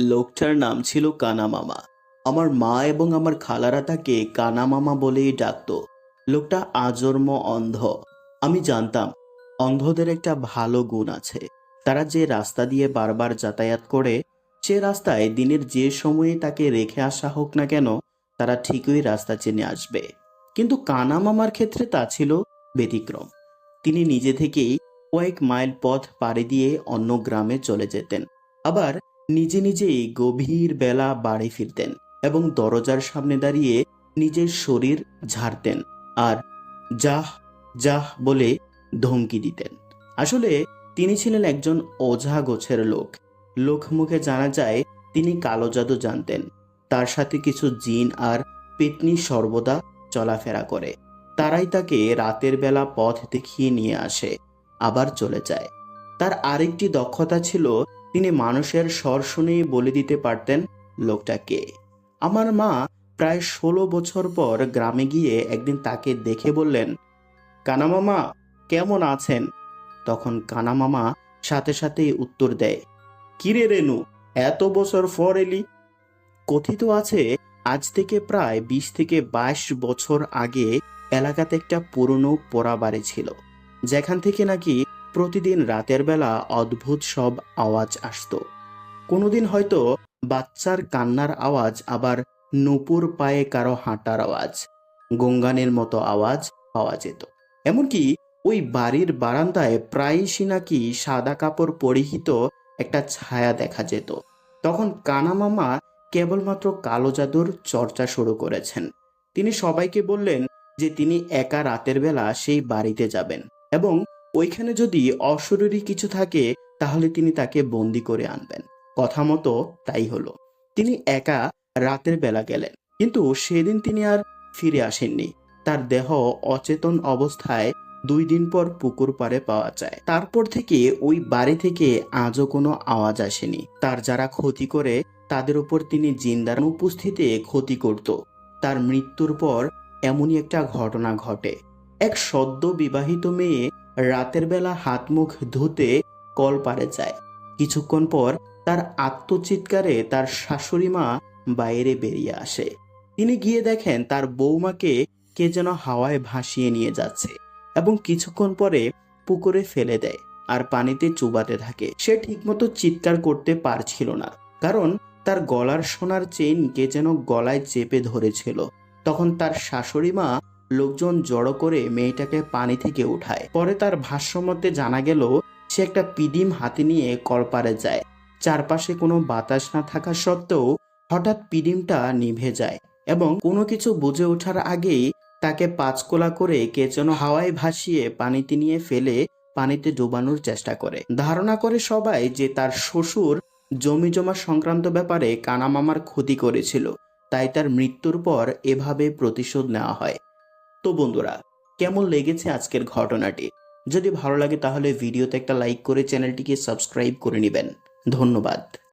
লোকটার নাম ছিল কানা মামা। আমার মা এবং আমার খালারা তাকে কানা মামা বলেই ডাকতো। লোকটা আজন্ম অন্ধ। আমি জানতাম, অন্ধদের একটা ভালো গুণ আছে। তারা যে রাস্তা দিয়ে বারবার যাতায়াত করে, সে রাস্তায় দিনের যে সময়ে তাকে রেখে আসা হোক না কেন, তারা ঠিকই রাস্তা চেনে আসবে। কিন্তু কানা মামার ক্ষেত্রে তা ছিল ব্যতিক্রম। তিনি নিজে থেকেই কয়েক মাইল পথ পাড়ি দিয়ে অন্য গ্রামে চলে যেতেন। আবার নিজে নিজেই গভীর বেলা বাড়ি ফিরতেন এবং দরজার সামনে দাঁড়িয়ে নিজের শরীর ঝাড়তেন আর যাহ যাহ বলে ধমকি দিতেন। আসলে তিনি ছিলেন একজন ওঝা গোছের লোক। লোকমুখে জানা যায় তিনি কালো জাদু জানতেন। তার সাথে কিছু জিন আর পেতনি সর্বদা চলাফেরা করে। তারাই তাকে রাতের বেলা পথ দেখিয়ে নিয়ে আসে। আবার চলে যায়। তার আরেকটি দক্ষতা ছিল, তিনি মানুষের স্বর শুনেই বলে দিতে পারতেন লোকটাকে। আমার মা প্রায় ষোলো বছর পর গ্রামে গিয়ে একদিন তাকে দেখে বললেন কানামামা কেমন আছেন? তখন কানামামা সাথে সাথেই উত্তর দেয় কিরে রেনু, এত বছর পর এলি? কথিত আছে, আজ থেকে প্রায় বিশ থেকে বাইশ বছর আগে এলাকাতে একটা পুরনো পোড়া বাড়ি ছিল। যেখান থেকে নাকি প্রতিদিন রাতের বেলা অদ্ভুত সব আওয়াজ আসতো। কোনোদিন হয়তো বাচ্চার কান্নার আওয়াজ, আবার নুপুর পায়ে কারও হাঁটার আওয়াজ, গঙ্গানের মতো আওয়াজ পাওয়া যেত। এমনকি ওই বাড়ির বারান্দায় প্রায়শই নাকি সাদা কাপড় পরিহিত একটা ছায়া দেখা যেত। তখন কানা মামা কেবলমাত্র কালো জাদুর চর্চা শুরু করেছেন। তিনি সবাইকে বললেন যে তিনি একা রাতের বেলা সেই বাড়িতে যাবেন। এবং ওইখানে যদি অশরীরী কিছু থাকে, তাহলে তিনি তাকে বন্দি করে আনবেন। কথা মতো তাই হলো। তিনি একা রাতের বেলা গেলেন, কিন্তু সেদিন তিনি আর ফিরে আসেননি। তার দেহ অচেতন অবস্থায় দুই দিন পর পুকুর পাড়ে পাওয়া যায়। তারপর থেকে ওই বাড়ি থেকে আজও কোনো আওয়াজ আসেনি। তার যারা ক্ষতি করে, তাদের উপর তিনি জিন্দার উপস্থিতে ক্ষতি করত। তার মৃত্যুর পর এমনই একটা ঘটনা ঘটে। এক সদ্য বিবাহিত মেয়ে রাতের বেলা হাত মুখ ধুতে কল পারে যায়। কিছুক্ষণ পর তার আত্মচিৎকারে তার শাশুড়ি মা বাইরে বেরিয়ে আসে। তিনি গিয়ে দেখেন তার বৌমাকে কে যেন হাওয়ায় ভাসিয়ে নিয়ে যাচ্ছে এবং কিছুক্ষণ পরে পুকুরে ফেলে দেয় আর পানিতে চুবাতে থাকে। সে ঠিকমতো চিৎকার করতে পারছিল না, কারণ তার গলার সোনার চেইন কে যেন গলায় চেপে ধরেছিল। তখন তার শাশুড়ি মা লোকজন জড়ো করে মেয়েটাকে পানি থেকে উঠায়। পরে তার ভাষ্যমতে জানা গেল, সে একটা পিডিম হাতে নিয়ে কলপারে যায়। চারপাশে কোনো বাতাস না থাকা সত্ত্বেও হঠাৎ পিডিমটা নিভে যায় এবং কোনো কিছু বুঝে ওঠার আগেই তাকে পাঁচকোলা করে কে হাওয়ায় ভাসিয়ে পানিতে নিয়ে ফেলে পানিতে ডোবানোর চেষ্টা করে। ধারণা করে সবাই যে তার শ্বশুর জমি জমা সংক্রান্ত ব্যাপারে কানামামার ক্ষতি করেছিল, তাই তার মৃত্যুর পর এভাবে প্রতিশোধ নেওয়া হয়। তো বন্ধুরা, কেমন লেগেছে আজকের ঘটনাটি? যদি ভালো লাগে তাহলে ভিডিওতে একটা লাইক করে চ্যানেলটিকে সাবস্ক্রাইব করে নেবেন। ধন্যবাদ।